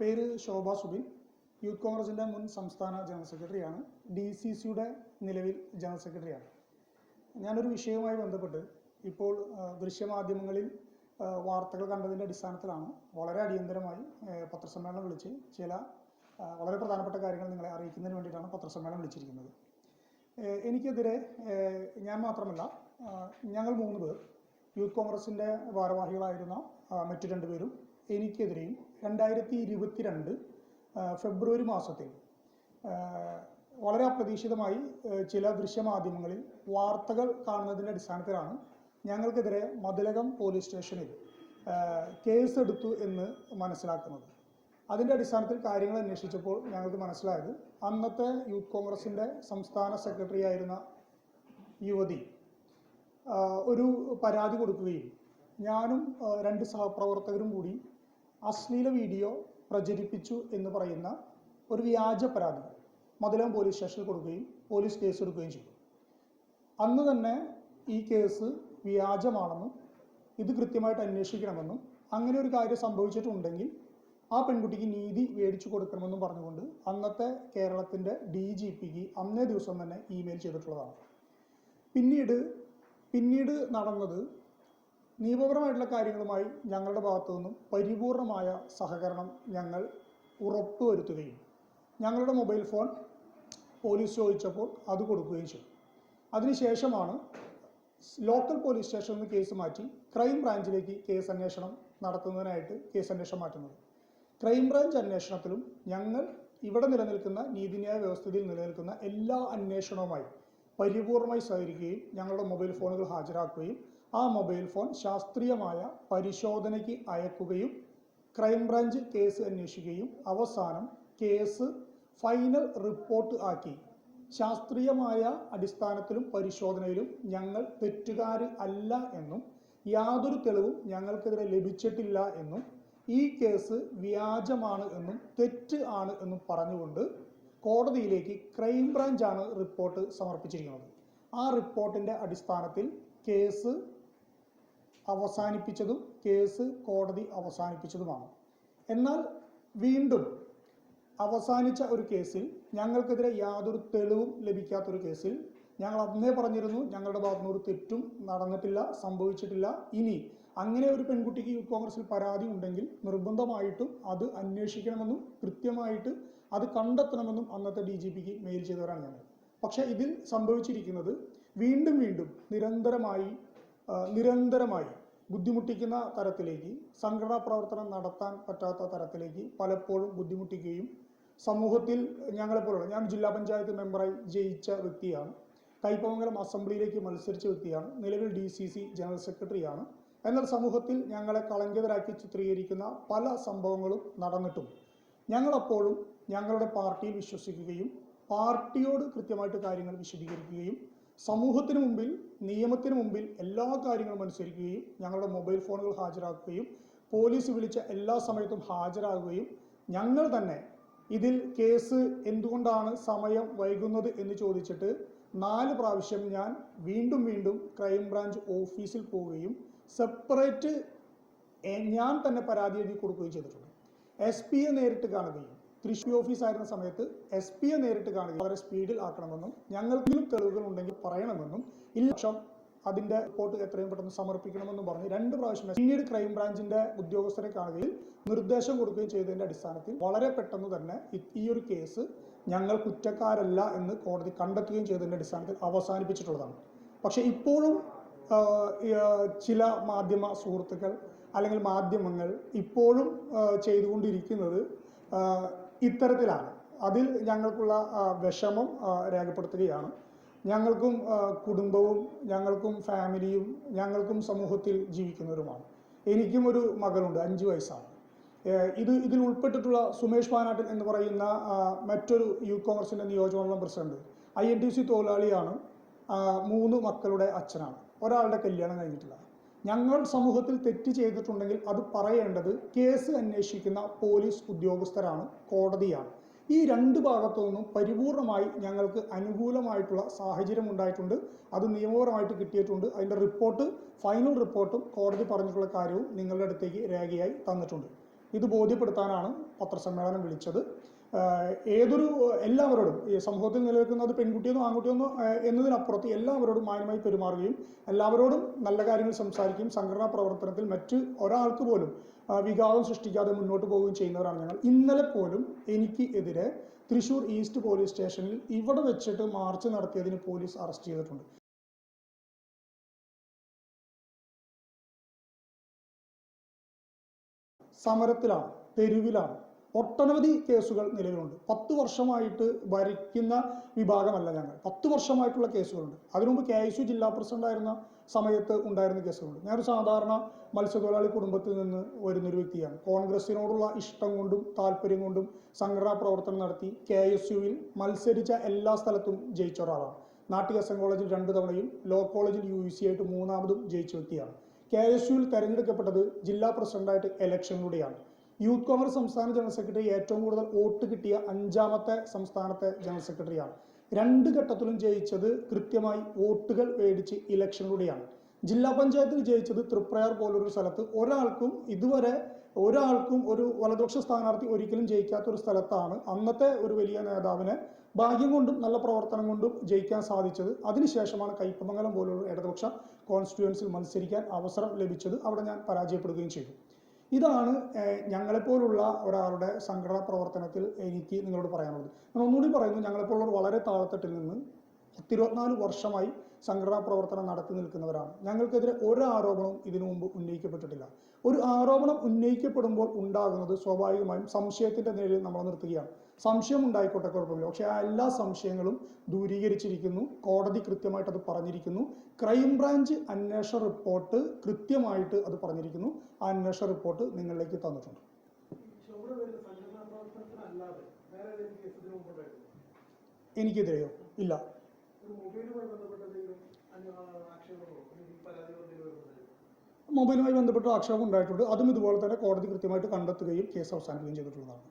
പേര് ശോഭ സുബിൻ. യൂത്ത് കോൺഗ്രസിന്റെ മുൻ സംസ്ഥാന ജനറൽ സെക്രട്ടറിയാണ്. ഡി സി സിയുടെ നിലവിൽ ജനറൽ സെക്രട്ടറിയാണ്. ഞാനൊരു വിഷയവുമായി ബന്ധപ്പെട്ട് ഇപ്പോൾ ദൃശ്യമാധ്യമങ്ങളിൽ വാർത്തകൾ കണ്ടതിന്റെ അടിസ്ഥാനത്തിലാണ് വളരെ അടിയന്തരമായി പത്രസമ്മേളനം വിളിച്ച് ചില വളരെ പ്രധാനപ്പെട്ട കാര്യങ്ങൾ നിങ്ങളെ അറിയിക്കുന്നതിന് വേണ്ടിയിട്ടാണ് പത്രസമ്മേളനം വിളിച്ചിരിക്കുന്നത്. എനിക്കെതിരെ ഞാൻ മാത്രമല്ല ഞങ്ങൾ മൂന്ന് പേർ യൂത്ത് കോൺഗ്രസിന്റെ ഭാരവാഹികളായിരുന്ന മറ്റു രണ്ടുപേരും എനിക്കെതിരെയും രണ്ടായിരത്തി ഇരുപത്തിരണ്ട് ഫെബ്രുവരി മാസത്തിൽ. വളരെ അപ്രതീക്ഷിതമായി ചില ദൃശ്യമാധ്യമങ്ങളിൽ വാർത്തകൾ കാണുന്നതിന്റെ അടിസ്ഥാനത്തിലാണ് ഞങ്ങൾക്കെതിരെ മതിലകം പോലീസ് സ്റ്റേഷനിൽ കേസെടുത്തു എന്ന് മനസ്സിലാക്കുന്നത്. അതിന്റെ അടിസ്ഥാനത്തിൽ കാര്യങ്ങൾ അന്വേഷിച്ചപ്പോൾ ഞങ്ങൾക്ക് മനസ്സിലായത് അന്നത്തെ യൂത്ത് കോൺഗ്രസിന്റെ സംസ്ഥാന സെക്രട്ടറി ആയിരുന്ന യുവതി ഒരു പരാതി കൊടുക്കുകയും ഞാനും രണ്ട് സഹപ്രവർത്തകരും കൂടി അശ്ലീല വീഡിയോ പ്രചരിപ്പിച്ചു എന്ന് പറയുന്ന ഒരു വ്യാജ പരാതി മധുരം പോലീസ് സ്റ്റേഷനിൽ കൊടുക്കുകയും പോലീസ് കേസ് എടുക്കുകയും ചെയ്തു. അന്ന് തന്നെ ഈ കേസ് വ്യാജമാണെന്നും ഇത് കൃത്യമായിട്ട് അന്വേഷിക്കണമെന്നും അങ്ങനെ ഒരു കാര്യം സംഭവിച്ചിട്ടുണ്ടെങ്കിൽ ആ പെൺകുട്ടിക്ക് നീതി മേടിച്ചു കൊടുക്കണമെന്നും പറഞ്ഞുകൊണ്ട് അന്നത്തെ കേരളത്തിന്റെ ഡി ജി പിക്ക് അന്നേ ദിവസം തന്നെ ഇമെയിൽ ചെയ്തിട്ടുള്ളതാണ്. പിന്നീട് പിന്നീട് നടന്നത് നിയമപരമായിട്ടുള്ള കാര്യങ്ങളുമായി ഞങ്ങളുടെ ഭാഗത്തു നിന്നും പരിപൂർണമായ സഹകരണം ഞങ്ങൾ ഉറപ്പുവരുത്തുകയും ഞങ്ങളുടെ മൊബൈൽ ഫോൺ പോലീസ് ചോദിച്ചപ്പോൾ അത് കൊടുക്കുകയും ചെയ്തു. അതിനുശേഷമാണ് ലോക്കൽ പോലീസ് സ്റ്റേഷനിൽ നിന്ന് കേസ് മാറ്റി ക്രൈം ബ്രാഞ്ചിലേക്ക് കേസ് അന്വേഷണം നടത്തുന്നതിനായിട്ട് കേസ് അന്വേഷണം മാറ്റുന്നത്. ക്രൈം ബ്രാഞ്ച് അന്വേഷണത്തിലും ഞങ്ങൾ ഇവിടെ നിലനിൽക്കുന്ന നീതിന്യായ വ്യവസ്ഥയിൽ നിലനിൽക്കുന്ന എല്ലാ അന്വേഷണവുമായി പരിപൂർണമായി സഹകരിക്കുകയും ഞങ്ങളുടെ മൊബൈൽ ഫോണുകൾ ഹാജരാക്കുകയും ആ മൊബൈൽ ഫോൺ ശാസ്ത്രീയമായ പരിശോധനയ്ക്ക് അയക്കുകയും ക്രൈംബ്രാഞ്ച് കേസ് അന്വേഷിക്കുകയും അവസാനം കേസ് ഫൈനൽ റിപ്പോർട്ട് ആക്കി. ശാസ്ത്രീയമായ അടിസ്ഥാനത്തിലും പരിശോധനയിലും ഞങ്ങൾ തെറ്റുകാർ അല്ല എന്നും യാതൊരു തെളിവും ഞങ്ങൾക്കെതിരെ ലഭിച്ചിട്ടില്ല എന്നും ഈ കേസ് വ്യാജമാണ് എന്നും തെറ്റ് ആണ് എന്നും പറഞ്ഞുകൊണ്ട് കോടതിയിലേക്ക് ക്രൈംബ്രാഞ്ചാണ് റിപ്പോർട്ട് സമർപ്പിച്ചിരിക്കുന്നത്. ആ റിപ്പോർട്ടിന്റെ അടിസ്ഥാനത്തിൽ കേസ് അവസാനിപ്പിച്ചതും കേസ് കോടതി അവസാനിപ്പിച്ചതുമാണ്. എന്നാൽ വീണ്ടും അവസാനിച്ച ഒരു കേസിൽ ഞങ്ങൾക്കെതിരെ യാതൊരു തെളിവും ലഭിക്കാത്തൊരു കേസിൽ ഞങ്ങൾ അന്നേ പറഞ്ഞിരുന്നു ഞങ്ങളുടെ ഭാഗത്തുനിന്ന് ഒരു തെറ്റും നടന്നിട്ടില്ല സംഭവിച്ചിട്ടില്ല. ഇനി അങ്ങനെ ഒരു പെൺകുട്ടിക്ക് യൂത്ത് കോൺഗ്രസിൽ പരാതി ഉണ്ടെങ്കിൽ നിർബന്ധമായിട്ടും അത് അന്വേഷിക്കണമെന്നും കൃത്യമായിട്ട് അത് കണ്ടെത്തണമെന്നും അന്നത്തെ ഡി ജി പിക്ക് മെയിൽ ചെയ്തവരാണ് ഞങ്ങൾ പക്ഷേ ഇതിൽ സംഭവിച്ചിരിക്കുന്നത് വീണ്ടും വീണ്ടും നിരന്തരമായി നിരന്തരമായി ബുദ്ധിമുട്ടിക്കുന്ന തരത്തിലേക്ക് സംഘടനാ പ്രവർത്തനം നടത്താൻ പറ്റാത്ത തരത്തിലേക്ക് പലപ്പോഴും ബുദ്ധിമുട്ടിക്കുകയും സമൂഹത്തിൽ ഞങ്ങളെപ്പോലുള്ള ഞാൻ ജില്ലാ പഞ്ചായത്ത് മെമ്പറായി ജയിച്ച വ്യക്തിയാണ് കൈപ്പമംഗലം അസംബ്ലിയിലേക്ക് മത്സരിച്ച വ്യക്തിയാണ് നിലവിൽ ഡി സി സി ജനറൽ സെക്രട്ടറിയാണ്. എന്നാൽ സമൂഹത്തിൽ ഞങ്ങളെ കളങ്കിതരാക്കി ചിത്രീകരിക്കുന്ന പല സംഭവങ്ങളും നടന്നിട്ടും ഞങ്ങളപ്പോഴും ഞങ്ങളുടെ പാർട്ടിയിൽ വിശ്വസിക്കുകയും പാർട്ടിയോട് കൃത്യമായിട്ട് കാര്യങ്ങൾ വിശദീകരിക്കുകയും സമൂഹത്തിന് മുമ്പിൽ നിയമത്തിന് മുമ്പിൽ എല്ലാ കാര്യങ്ങളും അനുസരിക്കുകയും ഞങ്ങളുടെ മൊബൈൽ ഫോണുകൾ ഹാജരാക്കുകയും പോലീസ് വിളിച്ച എല്ലാ സമയത്തും ഹാജരാകുകയും ഞങ്ങൾ തന്നെ ഇതിൽ കേസ് എന്തുകൊണ്ടാണ് സമയം വൈകുന്നത് എന്ന് ചോദിച്ചിട്ട് നാല് പ്രാവശ്യം ഞാൻ വീണ്ടും വീണ്ടും ക്രൈംബ്രാഞ്ച് ഓഫീസിൽ പോവുകയും സെപ്പറേറ്റ് ഞാൻ തന്നെ പരാതി എഴുതി കൊടുക്കുകയും ചെയ്തിട്ടുണ്ട്. എസ് പിയെ നേരിട്ട് കാണുകയും തൃശ്ശൂർ ഓഫീസ് ആയിരുന്ന സമയത്ത് എസ് പിയെ നേരിട്ട് കാണുകയും വളരെ സ്പീഡിൽ ആക്കണമെന്നും ഞങ്ങൾക്കെങ്കിലും തെളിവുകൾ ഉണ്ടെങ്കിൽ പറയണമെന്നും ഇല്ല. പക്ഷം അതിന്റെ റിപ്പോർട്ട് എത്രയും പെട്ടെന്ന് സമർപ്പിക്കണമെന്നും പറഞ്ഞ് രണ്ട് പ്രാവശ്യം പിന്നീട് ക്രൈംബ്രാഞ്ചിന്റെ ഉദ്യോഗസ്ഥരെ കാണുകയും നിർദ്ദേശം കൊടുക്കുകയും ചെയ്തതിന്റെ അടിസ്ഥാനത്തിൽ വളരെ പെട്ടെന്ന് തന്നെ ഈ ഒരു കേസ് ഞങ്ങൾ കുറ്റക്കാരല്ല എന്ന് കോടതി കണ്ടെത്തുകയും ചെയ്തതിന്റെ അടിസ്ഥാനത്തിൽ അവസാനിപ്പിച്ചിട്ടുള്ളതാണ്. പക്ഷെ ഇപ്പോഴും ചില മാധ്യമ സുഹൃത്തുക്കൾ അല്ലെങ്കിൽ മാധ്യമങ്ങൾ ഇപ്പോഴും ചെയ്തുകൊണ്ടിരിക്കുന്നത് ഇത്തരത്തിലാണ്. അതിൽ ഞങ്ങൾക്കുള്ള വിഷമം രേഖപ്പെടുത്തുകയാണ്. ഞങ്ങൾക്കും കുടുംബവും ഞങ്ങൾക്കും ഫാമിലിയും ഞങ്ങൾക്കും സമൂഹത്തിൽ ജീവിക്കുന്നവരുമാണ്. എനിക്കും ഒരു മകളുണ്ട് അഞ്ച് വയസ്സാണ്. ഇത് ഇതിൽ ഉൾപ്പെട്ടിട്ടുള്ള സുമേഷ് പാനാട്ടിൽ എന്ന് പറയുന്ന മറ്റൊരു യൂത്ത് കോൺഗ്രസിന്റെ നിയോജകമണ്ഡലം president I N T C തൊഴിലാളിയാണ് മൂന്ന് മക്കളുടെ അച്ഛനാണ്. ഒരാളുടെ കല്യാണം കഴിഞ്ഞിട്ടില്ല. ഞങ്ങൾ സമൂഹത്തിൽ തെറ്റ് ചെയ്തിട്ടുണ്ടെങ്കിൽ അത് പറയേണ്ടത് കേസ് അന്വേഷിക്കുന്ന പോലീസ് ഉദ്യോഗസ്ഥരാണ് കോടതിയാണ്. ഈ രണ്ട് ഭാഗത്തു നിന്നും പരിപൂർണമായി ഞങ്ങൾക്ക് അനുകൂലമായിട്ടുള്ള സാഹചര്യം ഉണ്ടായിട്ടുണ്ട്. അത് നിയമപരമായിട്ട് കിട്ടിയിട്ടുണ്ട്. അതിന്റെ റിപ്പോർട്ട് ഫൈനൽ റിപ്പോർട്ടും കോടതി പറഞ്ഞിട്ടുള്ള കാര്യവും നിങ്ങളുടെ അടുത്തേക്ക് രേഖയായി തന്നിട്ടുണ്ട്. ഇത് ബോധ്യപ്പെടുത്താനാണ് പത്രസമ്മേളനം വിളിച്ചത്. ഏതൊരു എല്ലാവരോടും ഈ സമൂഹത്തിൽ നിലനിൽക്കുന്നത് പെൺകുട്ടിയെന്നോ ആൺകുട്ടിയെന്നോ എന്നതിനപ്പുറത്ത് എല്ലാവരോടും മാന്യമായി പെരുമാറുകയും എല്ലാവരോടും നല്ല കാര്യങ്ങൾ സംസാരിക്കുകയും സംഘടനാ പ്രവർത്തനത്തിൽ മറ്റ് ഒരാൾക്ക് പോലും വികാരം സൃഷ്ടിക്കാതെ മുന്നോട്ട് പോവുകയും ചെയ്യുന്നവരാണ് ഞങ്ങൾ. ഇന്നലെ പോലും എനിക്ക് എതിരെ തൃശൂർ ഈസ്റ്റ് പോലീസ് സ്റ്റേഷനിൽ ഇവിടെ വെച്ചിട്ട് മാർച്ച് നടത്തിയതിന് പോലീസ് അറസ്റ്റ് ചെയ്തിട്ടുണ്ട്. സമരത്തിലാണ് തെരുവിലാണ് ഒട്ടനവധി കേസുകൾ നിലവിലുണ്ട്. പത്ത് വർഷമായിട്ട് ഭരിക്കുന്ന വിഭാഗമല്ല ഞങ്ങൾ. പത്ത് വർഷമായിട്ടുള്ള കേസുകളുണ്ട്. അതിനുമുമ്പ് കെ ഐ സു ജില്ലാ പ്രസിഡന്റായിരുന്ന സമയത്ത് ഉണ്ടായിരുന്ന കേസുകളുണ്ട്. ഞാനൊരു സാധാരണ മത്സ്യത്തൊഴിലാളി കുടുംബത്തിൽ നിന്ന് വരുന്നൊരു വ്യക്തിയാണ്. കോൺഗ്രസിനോടുള്ള ഇഷ്ടം കൊണ്ടും താല്പര്യം കൊണ്ടും സംഘടനാ പ്രവർത്തനം നടത്തി കെ എസ് യുവിൽ മത്സരിച്ച എല്ലാ സ്ഥലത്തും ജയിച്ച ഒരാളാണ്. നാട്ടിക എസ് എൻ കോളേജിൽ രണ്ട് തവണയും ലോ കോളേജിൽ യു സി ആയിട്ട് മൂന്നാമതും ജയിച്ച വ്യക്തിയാണ്. കെ എസ് യുവിൽ തെരഞ്ഞെടുക്കപ്പെട്ടത് ജില്ലാ പ്രസിഡന്റായിട്ട് ഇലക്ഷനിലൂടെയാണ്. യൂത്ത് കോൺഗ്രസ് സംസ്ഥാന ജനറൽ സെക്രട്ടറി ഏറ്റവും കൂടുതൽ വോട്ട് കിട്ടിയ അഞ്ചാമത്തെ സംസ്ഥാനത്തെ ജനറൽ സെക്രട്ടറിയാണ് രണ്ട് ഘട്ടത്തിലും ജയിച്ചത് കൃത്യമായി വോട്ടുകൾ മേടിച്ച് ഇലക്ഷനിലൂടെയാണ് ജില്ലാ പഞ്ചായത്തിൽ ജയിച്ചത് തൃപ്രയാർ പോലൊരു സ്ഥലത്ത്. ഒരാൾക്കും ഇതുവരെ ഒരാൾക്കും ഒരു വലതുപക്ഷ സ്ഥാനാർത്ഥി ഒരിക്കലും ജയിക്കാത്ത ഒരു സ്ഥലത്താണ് അന്നത്തെ ഒരു വലിയ നേതാവിനെ ഭാഗ്യം കൊണ്ടും നല്ല പ്രവർത്തനം കൊണ്ടും ജയിക്കാൻ സാധിച്ചത്. അതിനുശേഷമാണ് കൈപ്പമംഗലം പോലുള്ള ഇടതുപക്ഷ കോൺസ്റ്റിറ്റ്യുവൻസിൽ മത്സരിക്കാൻ അവസരം ലഭിച്ചത്. അവിടെ ഞാൻ പരാജയപ്പെടുകയും ചെയ്തു. ഇതാണ് ഞങ്ങളെ ഞങ്ങളെപ്പോലുള്ള ഒരാളുടെ സംഘടനാ പ്രവർത്തനത്തിൽ എനിക്ക് നിങ്ങളോട് പറയാനുള്ളത്. ഞാൻ ഒന്നുകൂടി പറയുന്നു ഞങ്ങളെപ്പോലുള്ള വളരെ താഴെത്തട്ടിൽ നിന്ന് പത്തിരുപത്തിനാല് വർഷമായി സംഘടനാ പ്രവർത്തനം നടത്തി നിൽക്കുന്നവരാണ്. ഞങ്ങൾക്കെതിരെ ഒരു ആരോപണവും ഇതിനു മുമ്പ് ഉന്നയിക്കപ്പെട്ടിട്ടില്ല. ഒരു ആരോപണം ഉന്നയിക്കപ്പെടുമ്പോൾ ഉണ്ടാകുന്നത് സ്വാഭാവികമായും സംശയത്തിന്റെ നിലയിൽ നമ്മൾ നിർത്തുകയാണ്. സംശയം ഉണ്ടായിക്കോട്ടെ കുഴപ്പമില്ല. പക്ഷേ ആ എല്ലാ സംശയങ്ങളും ദൂരീകരിച്ചിരിക്കുന്നു. കോടതി കൃത്യമായിട്ട് അത് പറഞ്ഞിരിക്കുന്നു. ക്രൈംബ്രാഞ്ച് അന്വേഷണ റിപ്പോർട്ട് കൃത്യമായിട്ട് അത് പറഞ്ഞിരിക്കുന്നു. ആ അന്വേഷണ റിപ്പോർട്ട് നിങ്ങളിലേക്ക് തന്നിട്ടുണ്ട്. എനിക്കെതിരെയോ? ഇല്ല. മൊബൈലുമായി ബന്ധപ്പെട്ട ആക്ഷേപം ഉണ്ടായിട്ടുണ്ട്. അതും ഇതുപോലെ തന്നെ കോടതി കൃത്യമായിട്ട് കണ്ടെത്തുകയും കേസ് അവസാനിപ്പിക്കുകയും ചെയ്തിട്ടുള്ളതാണ്.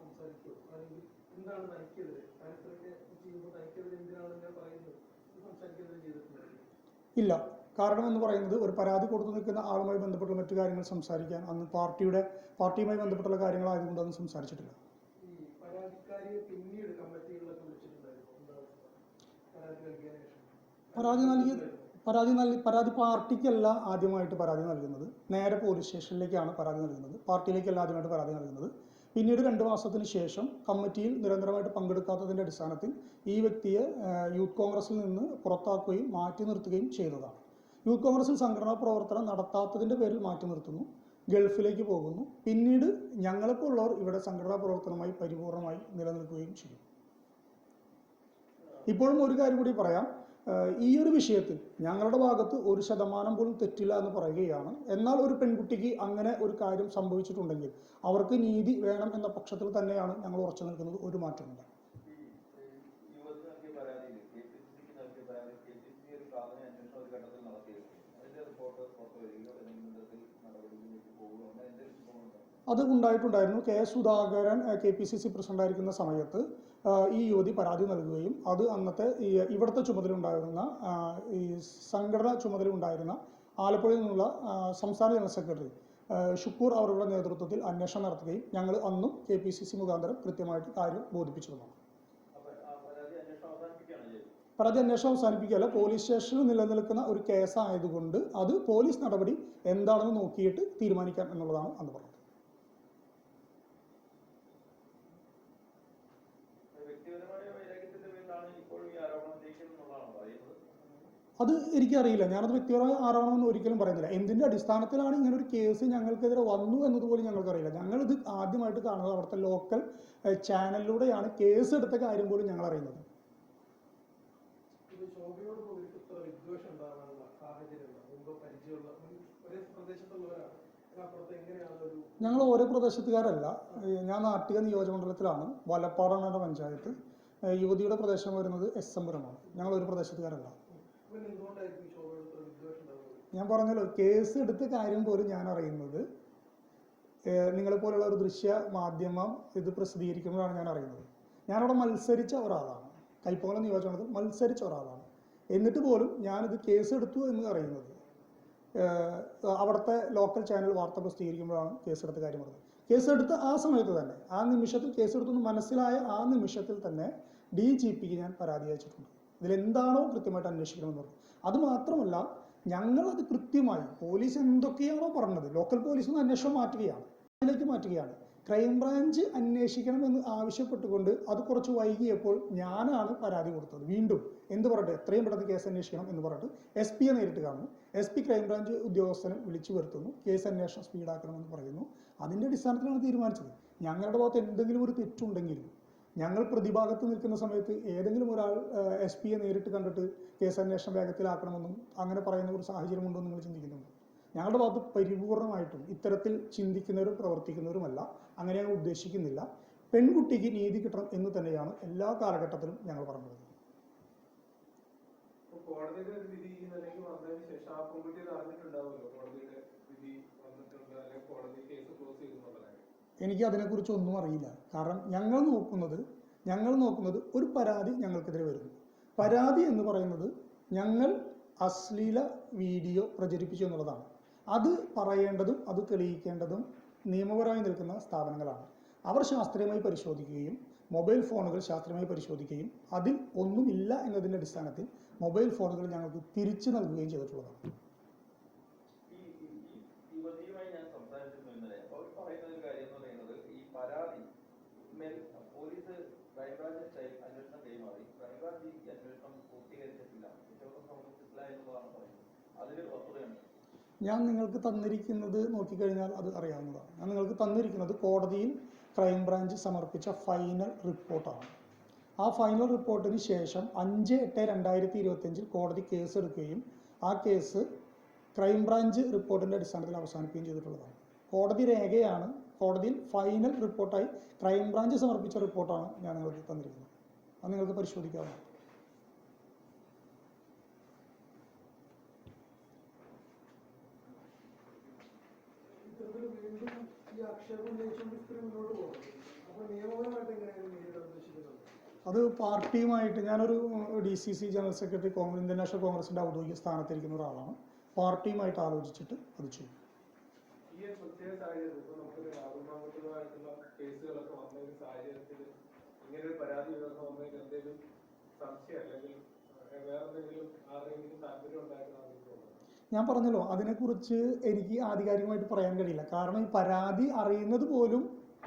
സംസാരിക്കുമോ അല്ലെങ്കിൽ എന്താണ് തനിക്കെതിരെ താൻ ഇത്രയൊക്കെ ചെയ്യുമ്പോൾ തനിക്കെതിരെ എന്തിനാണ് ഇങ്ങനെ പറയുന്നത് സംസാരിക്കുന്നത് ചെയ്തിട്ടുണ്ടായിരുന്നു ഇല്ല. കാരണം എന്ന് പറയുന്നത് ഒരു പരാതി കൊടുത്തു നിൽക്കുന്ന ആളുമായി ബന്ധപ്പെട്ടുള്ള മറ്റു കാര്യങ്ങൾ സംസാരിക്കാൻ അന്ന് പാർട്ടിയുടെ പാർട്ടിയുമായി ബന്ധപ്പെട്ടുള്ള കാര്യങ്ങളായതുകൊണ്ട് അന്ന് സംസാരിച്ചിട്ടില്ല. പരാതി നൽകി പരാതി നൽകി പരാതി പാർട്ടിക്കല്ല ആദ്യമായിട്ട് പരാതി നൽകുന്നത്. നേരെ പോലീസ് സ്റ്റേഷനിലേക്കാണ് പരാതി നൽകുന്നത്. പാർട്ടിയിലേക്കല്ല ആദ്യമായിട്ട് പരാതി നൽകുന്നത്. പിന്നീട് രണ്ട് മാസത്തിന് ശേഷം കമ്മിറ്റിയിൽ നിരന്തരമായിട്ട് പങ്കെടുക്കാത്തതിന്റെ അടിസ്ഥാനത്തിൽ ഈ വ്യക്തിയെ യൂത്ത് കോൺഗ്രസിൽ നിന്ന് പുറത്താക്കുകയും മാറ്റി നിർത്തുകയും ചെയ്തതാണ്. യൂത്ത് കോൺഗ്രസിൽ സംഘടനാ പ്രവർത്തനം നടത്താത്തതിന്റെ പേരിൽ മാറ്റി നിർത്തുന്നു ഗൾഫിലേക്ക് പോകുന്നു. പിന്നീട് ഞങ്ങളെപ്പോലുള്ളവർ ഇവിടെ സംഘടനാ പ്രവർത്തനമായി പരിപൂർണമായി നിലനിൽക്കുകയും ചെയ്യും. ഇപ്പോഴും ഒരു കാര്യം കൂടി പറയാം. ഈ ഒരു വിഷയത്തിൽ ഞങ്ങളുടെ ഭാഗത്ത് ഒരു ശതമാനം പോലും തെറ്റില്ല എന്ന് പറയുകയാണ്. എന്നാൽ ഒരു പെൺകുട്ടിക്ക് അങ്ങനെ ഒരു കാര്യം സംഭവിച്ചിട്ടുണ്ടെങ്കിൽ അവർക്ക് നീതി വേണം എന്ന പക്ഷത്തിൽ തന്നെയാണ് ഞങ്ങൾ ഉറച്ചു നിൽക്കുന്നത്. ഒരു മാറ്റമില്ല അത് ഉണ്ടായിട്ടുണ്ടായിരുന്നു. K Sudhakaran K P C C പ്രസിഡന്റായിരിക്കുന്ന സമയത്ത് ഈ യുവതി പരാതി നൽകുകയും അത് അന്നത്തെ ഇവിടുത്തെ ചുമതല ഉണ്ടായിരുന്ന ഈ സംഘടന ചുമതല ഉണ്ടായിരുന്ന ആലപ്പുഴയിൽ നിന്നുള്ള സംസ്ഥാന ജനറൽ സെക്രട്ടറി ഷുക്കൂർ അവരുടെ നേതൃത്വത്തിൽ അന്വേഷണം നടത്തുകയും ഞങ്ങൾ അന്നും കെ പി സി സി മുഖാന്തരം കൃത്യമായിട്ട് കാര്യം ബോധിപ്പിച്ചിരുന്നു. പരാതി അന്വേഷണം അവസാനിപ്പിക്കുകയല്ല പോലീസ് സ്റ്റേഷനിൽ നിലനിൽക്കുന്ന ഒരു കേസായതുകൊണ്ട് അത് പോലീസ് നടപടി എന്താണെന്ന് നോക്കിയിട്ട് തീരുമാനിക്കാം എന്നുള്ളതാണ് അന്ന് പറഞ്ഞത് ഒരു വ്യക്തിപരമായ വൈരാഗ്യത്തിന്റെ പേരിലാണ് ഇപ്പോഴും ഈ ആരോപണം ഉന്നയിക്കുന്നത് എന്നുള്ളതാണ് പറയുന്നത് അത് എനിക്കറിയില്ല. ഞാനത് വ്യക്തിപരമായി ആരാണെന്ന് ഒരിക്കലും പറയുന്നില്ല. എന്തിന്റെ അടിസ്ഥാനത്തിലാണ് ഇങ്ങനെ ഒരു കേസ് ഞങ്ങൾക്കെതിരെ വന്നു എന്നതുപോലും ഞങ്ങൾക്കറിയില്ല. ഞങ്ങളിത് ആദ്യമായിട്ട് കാണുന്നത് അവിടുത്തെ ലോക്കൽ ചാനലിലൂടെയാണ് കേസ് എടുത്ത കാര്യം പോലും ഞങ്ങൾ അറിയുന്നത് ഞങ്ങൾ ഓരോ പ്രദേശത്തുകാരല്ല. ഞാൻ നാട്ടിക നിയോജകമണ്ഡലത്തിലാണ്. വലപ്പാടാണ് പഞ്ചായത്ത്. യുവതിയുടെ പ്രദേശം വരുന്നത് എസ് എം പുരമാണ്. ഞങ്ങൾ ഒരു പ്രദേശത്തുകാരല്ല. ഞാൻ പറഞ്ഞല്ലോ കേസ് എടുത്ത കാര്യം പോലും ഞാൻ അറിയുന്നത് നിങ്ങളെ നിങ്ങളെപ്പോലുള്ള ഒരു ദൃശ്യ മാധ്യമം ഇത് പ്രസിദ്ധീകരിക്കുമ്പോഴാണ് ഞാൻ അറിയുന്നത്. ഞാനവിടെ മത്സരിച്ച ഒരാളാണ്. കൈപ്പമംഗലം നിയോജകമണ്ഡലത്തിൽ മത്സരിച്ച ഒരാളാണ്. എന്നിട്ട് പോലും ഞാനിത് കേസ് എടുത്തു എന്ന് അറിയുന്നത്. അവിടുത്തെ ലോക്കൽ ചാനൽ വാർത്ത പ്രസിദ്ധീകരിക്കുമ്പോഴാണ് കേസെടുത്ത കാര്യം പറഞ്ഞത്. കേസെടുത്ത ആ സമയത്ത് തന്നെ ആ നിമിഷത്തിൽ കേസെടുത്തു മനസ്സിലായ ആ നിമിഷത്തിൽ തന്നെ ഡി ജി പിക്ക് ഞാൻ പരാതി അയച്ചിട്ടുണ്ട്. ഇതിലെന്താണോ കൃത്യമായിട്ട് അന്വേഷിക്കണമെന്ന് പറഞ്ഞു. അത് മാത്രമല്ല ഞങ്ങളത് കൃത്യമായി പോലീസ് എന്തൊക്കെയാണോ പറഞ്ഞത് ലോക്കൽ പോലീസ് നിന്ന് അന്വേഷണം മാറ്റുകയാണ് അതിലേക്ക് മാറ്റുകയാണ്. ക്രൈംബ്രാഞ്ച് അന്വേഷിക്കണമെന്ന് ആവശ്യപ്പെട്ടുകൊണ്ട് അത് കുറച്ച് വൈകിയപ്പോൾ ഞാനാണ് പരാതി കൊടുത്തത്. വീണ്ടും എന്ത് പറയട്ടെ എത്രയും പെട്ടെന്ന് കേസ് അന്വേഷിക്കണം എന്ന് പറഞ്ഞിട്ട് എസ് പിയെ നേരിട്ട് കാണുന്നു. എസ് പി ക്രൈംബ്രാഞ്ച് ഉദ്യോഗസ്ഥനെ വിളിച്ചു വരുത്തുന്നു. കേസ് അന്വേഷണം സ്പീഡാക്കണമെന്ന് പറയുന്നു. അതിന്റെ അടിസ്ഥാനത്തിലാണ് തീരുമാനിച്ചത്. ഞങ്ങളുടെ ഭാഗത്ത് എന്തെങ്കിലും ഒരു തെറ്റുണ്ടെങ്കിലും ഞങ്ങൾ പ്രതിഭാഗത്ത് നിൽക്കുന്ന സമയത്ത് ഏതെങ്കിലും ഒരാൾ എസ് പിയെ നേരിട്ട് കണ്ടിട്ട് കേസ് അന്വേഷണം വേഗത്തിലാക്കണമെന്നും അങ്ങനെ പറയുന്ന ഒരു സാഹചര്യമുണ്ടോ എന്ന് നിങ്ങൾ ചിന്തിക്കുന്നുണ്ട്? ഞങ്ങളുടെ ഭാഗത്ത് പരിപൂർണമായിട്ടും ഇത്തരത്തിൽ ചിന്തിക്കുന്നവരും പ്രവർത്തിക്കുന്നവരുമല്ല. അങ്ങനെ ഞങ്ങൾ ഉദ്ദേശിക്കുന്നില്ല. പെൺകുട്ടിക്ക് നീതി കിട്ടണം എന്ന് തന്നെയാണ് എല്ലാ കാലഘട്ടത്തിലും ഞങ്ങൾ പറഞ്ഞത്. ഒരു വിധി നിലയ്ക്ക് വന്നതിന് ശേഷം ആ പെൺകുട്ടി അറിഞ്ഞിട്ടുണ്ടാവുമല്ലോ കോടതിയുടെ വിധി വന്നിട്ടുണ്ട് അല്ലെങ്കിൽ കോടതി കേസ് ക്ലോസ് ചെയ്തു എന്നുള്ള കാര്യം എനിക്ക് അതിനെക്കുറിച്ച് ഒന്നും അറിയില്ല. കാരണം ഞങ്ങൾ നോക്കുന്നത് ഞങ്ങൾ നോക്കുന്നത് ഒരു പരാതി ഞങ്ങൾക്കെതിരെ വരുന്നു. പരാതി എന്ന് പറയുന്നത് ഞങ്ങൾ അശ്ലീല വീഡിയോ പ്രചരിപ്പിച്ചു എന്നുള്ളതാണ്. അത് പറയേണ്ടതും അത് തെളിയിക്കേണ്ടതും നിയമപരമായി നിൽക്കുന്ന സ്ഥാപനങ്ങളാണ്. അവർ ശാസ്ത്രീയമായി പരിശോധിക്കുകയും മൊബൈൽ ഫോണുകൾ ശാസ്ത്രീയമായി പരിശോധിക്കുകയും അതിൽ ഒന്നുമില്ല എന്നതിന്റെ അടിസ്ഥാനത്തിൽ മൊബൈൽ ഫോണുകൾ ഞങ്ങൾക്ക് തിരിച്ചു നൽകുകയും ചെയ്തിട്ടുള്ളതാണ് ഈ ഈ- ഈ യുവതിയുമായി ഞാൻ സംസാരിച്ചിരുന്നു ഇന്നലെ അപ്പോൾ അവർ പറയുന്ന ഒരു കാര്യം എന്ന് പറയുന്നത് ഈ പരാതി മേൽ പോലീസ് ക്രൈംബ്രാഞ്ച് സ്റ്റൈൽ അന്വേഷണം കൈമാറി ക്രൈംബ്രാഞ്ച് ഈ അന്വേഷണം പൂർത്തീകരിച്ചിട്ടില്ല കുറ്റകൃത്യം സമർപ്പിച്ചിട്ടില്ല എന്നുള്ളതാണ് പറയുന്നത് അതിൽ വസ്തുതയാണ് ഞാൻ നിങ്ങൾക്ക് തന്നിരിക്കുന്നത് നോക്കിക്കഴിഞ്ഞാൽ അത് അറിയാവുന്നതാണ്. ഞാൻ നിങ്ങൾക്ക് തന്നിരിക്കുന്നത് കോടതിയിൽ ക്രൈംബ്രാഞ്ച് സമർപ്പിച്ച ഫൈനൽ റിപ്പോർട്ടാണ്. ആ ഫൈനൽ റിപ്പോർട്ടിന് ശേഷം അഞ്ച് എട്ട് രണ്ടായിരത്തി ഇരുപത്തിയഞ്ചിൽ കോടതി കേസ് എടുക്കുകയും ആ കേസ് ക്രൈംബ്രാഞ്ച് റിപ്പോർട്ടിന്റെ അടിസ്ഥാനത്തിൽ അവസാനിക്കുകയും ചെയ്തിട്ടുള്ളതാണ്. കോടതി രേഖയാണ് കോടതിയിൽ ഫൈനൽ റിപ്പോർട്ടായി ക്രൈംബ്രാഞ്ച് സമർപ്പിച്ച റിപ്പോർട്ടാണ് ഞാൻ നിങ്ങൾക്ക് തന്നിരിക്കുന്നത്. അത് നിങ്ങൾക്ക് പരിശോധിക്കാവുന്നതാണ് ഇത്തരത്തിൽ വീണ്ടും ഈ ആക്ഷേപം ഉന്നയിച്ചുകൊണ്ട് മുന്നോട്ട് പോകും അപ്പൊ നിയമപരമായിട്ട് എങ്ങനെയാണ് നേരിടാൻ ഉദ്ദേശിക്കുന്നത്? അത് പാർട്ടിയുമായിട്ട് ഞാനൊരു D C C general secretary Congress Indian National കോൺഗ്രസിന്റെ ഔദ്യോഗിക സ്ഥാനത്തിരിക്കുന്ന ഒരാളാണ്. പാർട്ടിയുമായിട്ട് ആലോചിച്ചിട്ട് അത് ചെയ്യും. ഈ ഒരു പ്രത്യേക സാഹചര്യത്തിൽ ഇപ്പൊ നമുക്കൊരു ആഗോളമായിട്ടുള്ള കേസുകളൊക്കെ വന്ന ഒരു സാഹചര്യത്തിൽ ഇങ്ങനെ ഒരു പരാതി ഉയർന്നു വന്നതിൽ എന്തെങ്കിലും സംശയം അല്ലെങ്കിൽ വേറെ എന്തെങ്കിലും ആരെങ്കിലും താല്പര്യം ഉണ്ടായിരുന്നാണ് തോന്നുന്നത് ഞാൻ പറഞ്ഞല്ലോ അതിനെക്കുറിച്ച് എനിക്ക് ആധികാരികമായിട്ട് പറയാൻ കഴിയില്ല. കാരണം ഈ പരാതി അറിയുന്നത് പോലും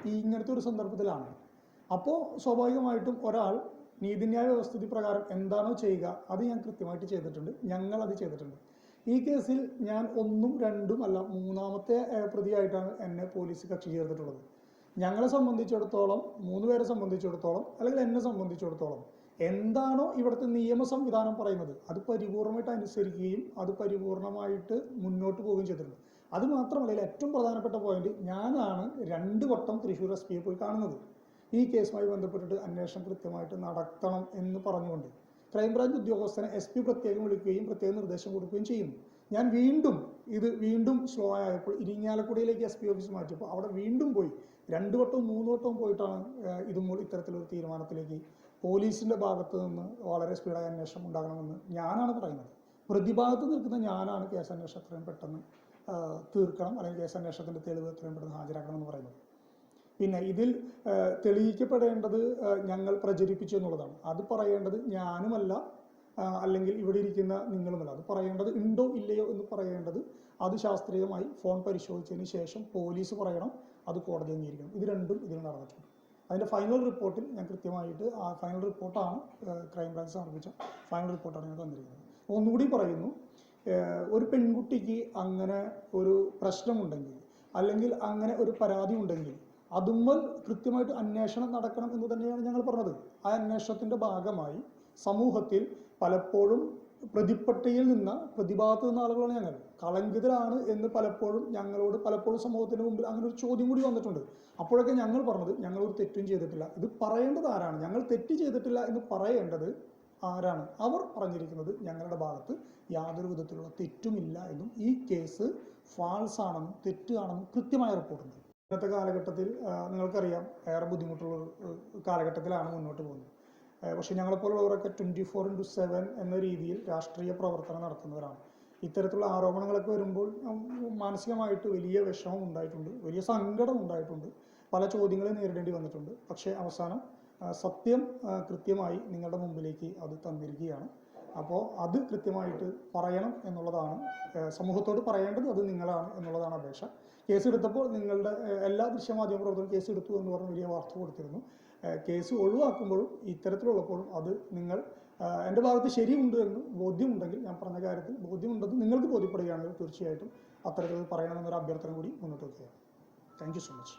ഈ ഇങ്ങനത്തെ ഒരു സന്ദർഭത്തിലാണ്. അപ്പോൾ സ്വാഭാവികമായിട്ടും ഒരാൾ നീതിന്യായ വ്യവസ്ഥിതി പ്രകാരം എന്താണോ ചെയ്യുക അത് ഞാൻ കൃത്യമായിട്ട് ചെയ്തിട്ടുണ്ട്. ഞങ്ങൾ അത് ചെയ്തിട്ടുണ്ട്. ഈ കേസിൽ ഞാൻ ഒന്നും രണ്ടും അല്ല മൂന്നാമത്തെ പ്രതിയായിട്ടാണ് എന്നെ പോലീസ് കക്ഷി ചേർത്തിട്ടുള്ളത്. ഞങ്ങളെ സംബന്ധിച്ചിടത്തോളം മൂന്ന് പേരെ സംബന്ധിച്ചിടത്തോളം അല്ലെങ്കിൽ എന്നെ സംബന്ധിച്ചിടത്തോളം എന്താണോ ഇവിടുത്തെ നിയമ സംവിധാനം പറയുന്നത്. അത് പരിപൂർണമായിട്ട് അനുസരിക്കുകയും അത് പരിപൂർണമായിട്ട് മുന്നോട്ട് പോവുകയും ചെയ്തിട്ടുണ്ട്. അത് മാത്രമല്ല ഏറ്റവും പ്രധാനപ്പെട്ട പോയിന്റ് ഞാനാണ് രണ്ട് വട്ടം തൃശ്ശൂർ എസ് പിയെ പോയി കാണുന്നത്. ഈ കേസുമായി ബന്ധപ്പെട്ടിട്ട് അന്വേഷണം കൃത്യമായിട്ട് നടത്തണം എന്ന് പറഞ്ഞുകൊണ്ട്. ക്രൈംബ്രാഞ്ച് ഉദ്യോഗസ്ഥനെ എസ് പി പ്രത്യേകം വിളിക്കുകയും പ്രത്യേക നിർദ്ദേശം കൊടുക്കുകയും ചെയ്യുന്നു. ഞാൻ വീണ്ടും ഇത് വീണ്ടും സ്ലോ ആയപ്പോൾ ഇരിങ്ങാലക്കുടയിലേക്ക് എസ് പി ഓഫീസ് മാറ്റിയപ്പോൾ അവിടെ വീണ്ടും പോയി. രണ്ടു വട്ടവും മൂന്ന് വട്ടവും പോയിട്ടാണ് ഇതും ഇത്തരത്തിലൊരു തീരുമാനത്തിലേക്ക് പോലീസിന്റെ ഭാഗത്ത് നിന്ന് വളരെ സ്പീഡായ അന്വേഷണം ഉണ്ടാകണമെന്ന് ഞാനാണ് പറയുന്നത്. പ്രതിഭാഗത്ത് നിൽക്കുന്ന ഞാനാണ് കേസ് അന്വേഷണം എത്രയും പെട്ടെന്ന് തീർക്കണം അല്ലെങ്കിൽ കേസ് അന്വേഷണത്തിന്റെ തെളിവ് എത്രയും പെട്ടെന്ന് ഹാജരാക്കണം എന്ന് പറയുന്നത്. പിന്നെ ഇതിൽ തെളിയിക്കപ്പെടേണ്ടത് ഞങ്ങൾ പ്രചരിപ്പിച്ചു എന്നുള്ളതാണ്. അത് പറയേണ്ടത് ഞാനുമല്ല അല്ലെങ്കിൽ ഇവിടെ ഇരിക്കുന്ന നിങ്ങളുമല്ല. അത് പറയേണ്ടത് ഉണ്ടോ ഇല്ലയോ എന്ന് പറയേണ്ടത് അത് ശാസ്ത്രീയമായി ഫോൺ പരിശോധിച്ചതിന് ശേഷം പോലീസ് പറയണം അത് കോടതി അംഗീകരിക്കണം. ഇത് രണ്ടും ഇതിൽ നടന്നിട്ടുണ്ട്. അതിന്റെ ഫൈനൽ റിപ്പോർട്ടിൽ ഞാൻ കൃത്യമായിട്ട് ആ ഫൈനൽ റിപ്പോർട്ടാണ് ക്രൈംബ്രാഞ്ച് സമർപ്പിച്ച ഫൈനൽ റിപ്പോർട്ടാണ് ഞാൻ തന്നിരിക്കുന്നത്. ഒന്നുകൂടി പറയുന്നു ഒരു പെൺകുട്ടിക്ക് അങ്ങനെ ഒരു പ്രശ്നമുണ്ടെങ്കിൽ അല്ലെങ്കിൽ അങ്ങനെ ഒരു പരാതി ഉണ്ടെങ്കിൽ അതുമ്മൽ കൃത്യമായിട്ട് അന്വേഷണം നടക്കണം എന്ന് തന്നെയാണ് ഞങ്ങൾ പറഞ്ഞത്. ആ അന്വേഷണത്തിന്റെ ഭാഗമായി സമൂഹത്തിൽ പലപ്പോഴും പ്രതിപ്പട്ടിയിൽ നിന്ന് പ്രതിഭാഗത്ത് നിന്ന ആളുകളാണ് ഞങ്ങൾ. കളങ്കിതരാണ് എന്ന് പലപ്പോഴും ഞങ്ങളോട് പലപ്പോഴും സമൂഹത്തിന് മുമ്പിൽ അങ്ങനെ ഒരു ചോദ്യം കൂടി വന്നിട്ടുണ്ട്. അപ്പോഴൊക്കെ ഞങ്ങൾ പറഞ്ഞത് ഞങ്ങൾ ഒരു തെറ്റും ചെയ്തിട്ടില്ല. ഇത് പറയേണ്ടത് ആരാണ്? ഞങ്ങൾ തെറ്റ് ചെയ്തിട്ടില്ല എന്ന് പറയേണ്ടത് ആരാണ്? അവർ പറഞ്ഞിരിക്കുന്നത് ഞങ്ങളുടെ ഭാഗത്ത് യാതൊരു വിധത്തിലുള്ള തെറ്റുമില്ല എന്നും ഈ കേസ് ഫാൾസ് ആണെന്നും തെറ്റാണെന്നും കൃത്യമായ റിപ്പോർട്ടുണ്ട് ഇന്നത്തെ കാലഘട്ടത്തിൽ നിങ്ങൾക്കറിയാം ഏറെ ബുദ്ധിമുട്ടുള്ള കാലഘട്ടത്തിലാണ് മുന്നോട്ട് പോകുന്നത്. പക്ഷേ ഞങ്ങളെപ്പോലുള്ളവരൊക്കെ ട്വന്റി ഫോർ ഇന്റു സെവൻ എന്ന രീതിയിൽ രാഷ്ട്രീയ പ്രവർത്തനം നടത്തുന്നവരാണ്. ഇത്തരത്തിലുള്ള ആരോപണങ്ങളൊക്കെ വരുമ്പോൾ മാനസികമായിട്ട് വലിയ വിഷമം ഉണ്ടായിട്ടുണ്ട് വലിയ സങ്കടം ഉണ്ടായിട്ടുണ്ട്. പല ചോദ്യങ്ങളെ നേരിടേണ്ടി വന്നിട്ടുണ്ട്. പക്ഷേ അവസാനം സത്യം കൃത്യമായി നിങ്ങളുടെ മുമ്പിലേക്ക് അത് തന്നിരിക്കുകയാണ്. അപ്പോൾ അത് കൃത്യമായിട്ട് പറയണം എന്നുള്ളതാണ് സമൂഹത്തോട് പറയേണ്ടത് അത് നിങ്ങളാണ് എന്നുള്ളതാണ് അപേക്ഷ. കേസ് എടുത്തപ്പോൾ നിങ്ങളുടെ എല്ലാ ദൃശ്യമാധ്യമ പ്രവർത്തകരും കേസ് എടുത്തു എന്ന് പറഞ്ഞ് വലിയ വാർത്ത കൊടുത്തിരുന്നു. കേസ് ഒഴിവാക്കുമ്പോഴും ഇത്തരത്തിലുള്ളപ്പോഴും അത് നിങ്ങൾ എന്റെ ഭാഗത്ത് ശരിയുണ്ട് എന്ന് ബോധ്യമുണ്ടെങ്കിൽ ഞാൻ പറഞ്ഞ കാര്യത്തിൽ ബോധ്യമുണ്ടെന്ന് നിങ്ങൾക്ക് ബോധ്യപ്പെടുകയാണെങ്കിൽ തീർച്ചയായിട്ടും അത്തരത്തിൽ പറയണമെന്നൊരു അഭ്യർത്ഥന കൂടി മുന്നോട്ട് വയ്ക്കുകയാണ് താങ്ക് സോ മച്ച്